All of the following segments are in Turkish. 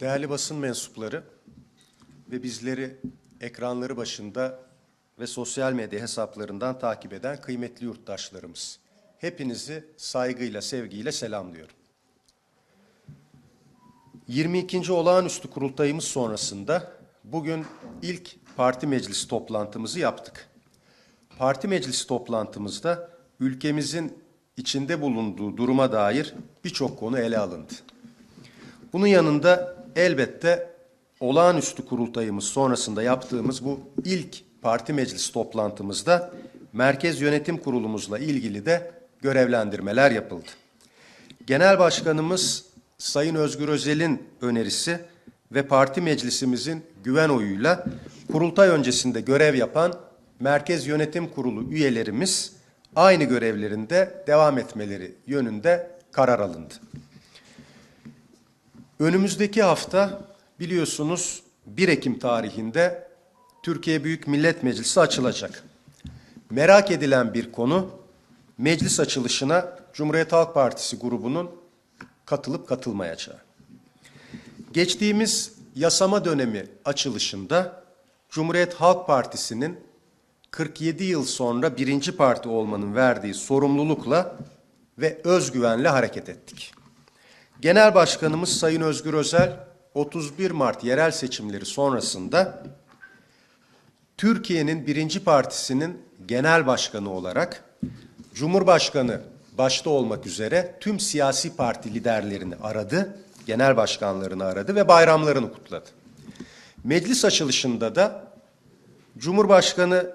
Değerli basın mensupları ve bizleri ekranları başında ve sosyal medya hesaplarından takip eden kıymetli yurttaşlarımız. Hepinizi saygıyla, sevgiyle selamlıyorum. 22. olağanüstü kurultayımız sonrasında bugün ilk parti meclisi toplantımızı yaptık. Parti meclisi toplantımızda ülkemizin içinde bulunduğu duruma dair birçok konu ele alındı. Bunun yanında elbette olağanüstü kurultayımız sonrasında yaptığımız bu ilk parti meclisi toplantımızda Merkez Yönetim Kurulumuzla ilgili de görevlendirmeler yapıldı. Genel Başkanımız Sayın Özgür Özel'in önerisi ve parti meclisimizin güven oyuyla kurultay öncesinde görev yapan Merkez Yönetim Kurulu üyelerimiz aynı görevlerinde devam etmeleri yönünde karar alındı. Önümüzdeki hafta biliyorsunuz 1 Ekim tarihinde Türkiye Büyük Millet Meclisi açılacak. Merak edilen bir konu meclis açılışına Cumhuriyet Halk Partisi grubunun katılıp katılmayacağı. Geçtiğimiz yasama dönemi açılışında Cumhuriyet Halk Partisi'nin 47 yıl sonra birinci parti olmanın verdiği sorumlulukla ve özgüvenle hareket ettik. Genel Başkanımız Sayın Özgür Özel 31 Mart yerel seçimleri sonrasında Türkiye'nin birinci partisinin genel başkanı olarak Cumhurbaşkanı başta olmak üzere tüm siyasi parti liderlerini aradı, genel başkanlarını aradı ve bayramlarını kutladı. Meclis açılışında da Cumhurbaşkanı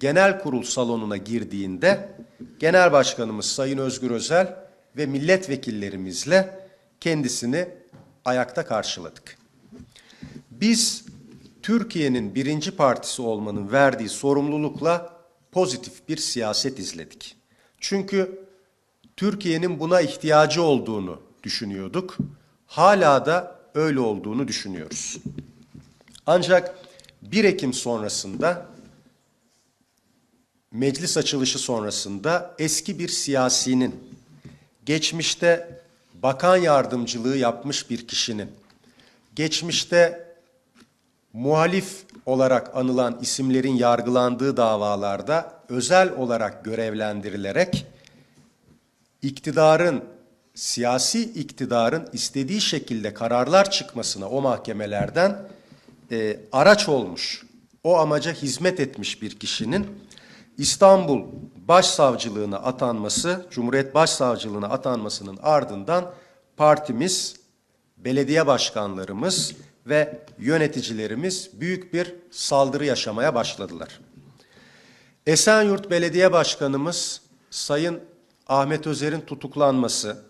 Genel Kurul salonuna girdiğinde Genel Başkanımız Sayın Özgür Özel ve milletvekillerimizle kendisini ayakta karşıladık. Biz Türkiye'nin birinci partisi olmanın verdiği sorumlulukla pozitif bir siyaset izledik. Çünkü Türkiye'nin buna ihtiyacı olduğunu düşünüyorduk. Hala da öyle olduğunu düşünüyoruz. Ancak 1 Ekim sonrasında meclis açılışı sonrasında eski bir siyasinin geçmişte bakan yardımcılığı yapmış bir kişinin geçmişte muhalif olarak anılan isimlerin yargılandığı davalarda özel olarak görevlendirilerek iktidarın siyasi iktidarın istediği şekilde kararlar çıkmasına o mahkemelerden e, araç olmuş, o amaca hizmet etmiş bir kişinin İstanbul Başsavcılığına atanması, Cumhuriyet Başsavcılığına atanmasının ardından partimiz, belediye başkanlarımız ve yöneticilerimiz büyük bir saldırı yaşamaya başladılar. Esenyurt Belediye Başkanımız Sayın Ahmet Özer'in tutuklanması,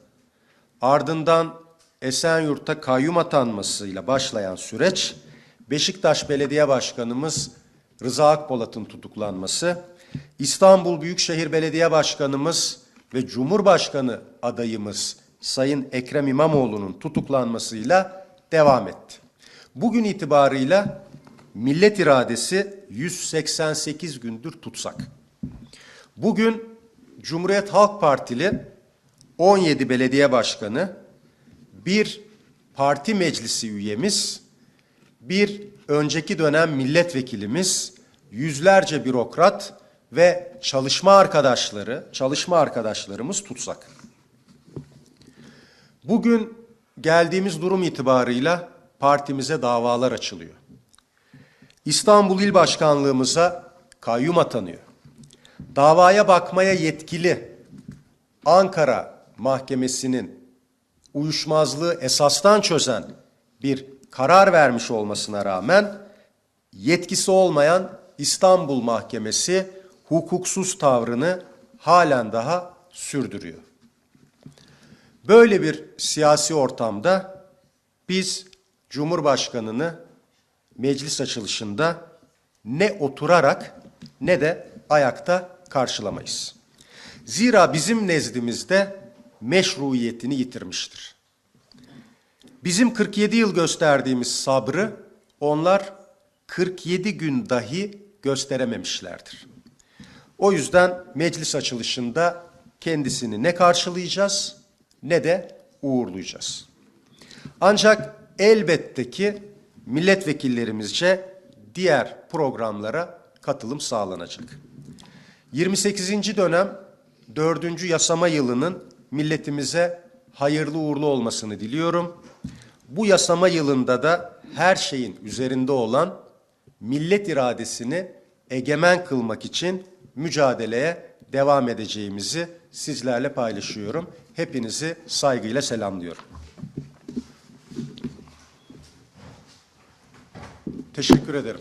ardından Esenyurt'a kayyum atanmasıyla başlayan süreç, Beşiktaş Belediye Başkanımız Rıza Akpolat'ın tutuklanması, İstanbul Büyükşehir Belediye Başkanımız ve Cumhurbaşkanı adayımız Sayın Ekrem İmamoğlu'nun tutuklanmasıyla devam etti. Bugün itibarıyla millet iradesi 188 gündür tutsak. Bugün Cumhuriyet Halk Partili 17 belediye başkanı, bir parti meclisi üyemiz, bir önceki dönem milletvekilimiz, yüzlerce bürokrat ve çalışma arkadaşları, çalışma arkadaşlarımız tutsak. Bugün geldiğimiz durum itibarıyla partimize davalar açılıyor. İstanbul İl Başkanlığımıza kayyum atanıyor. Davaya bakmaya yetkili Ankara Mahkemesi'nin uyuşmazlığı esastan çözen bir karar vermiş olmasına rağmen yetkisi olmayan İstanbul Mahkemesi hukuksuz tavrını halen daha sürdürüyor. Böyle bir siyasi ortamda biz Cumhurbaşkanını meclis açılışında ne oturarak ne de ayakta karşılamayız. Zira bizim nezdimizde meşruiyetini yitirmiştir. Bizim 47 yıl gösterdiğimiz sabrı onlar 47 gün dahi gösterememişlerdir. O yüzden meclis açılışında kendisini ne karşılayacağız ne de uğurlayacağız. Ancak elbette ki milletvekillerimizce diğer programlara katılım sağlanacak. 28. dönem 4. yasama yılının milletimize hayırlı uğurlu olmasını diliyorum. Bu yasama yılında da her şeyin üzerinde olan millet iradesini egemen kılmak için mücadeleye devam edeceğimizi sizlerle paylaşıyorum. Hepinizi saygıyla selamlıyorum. Teşekkür ederim.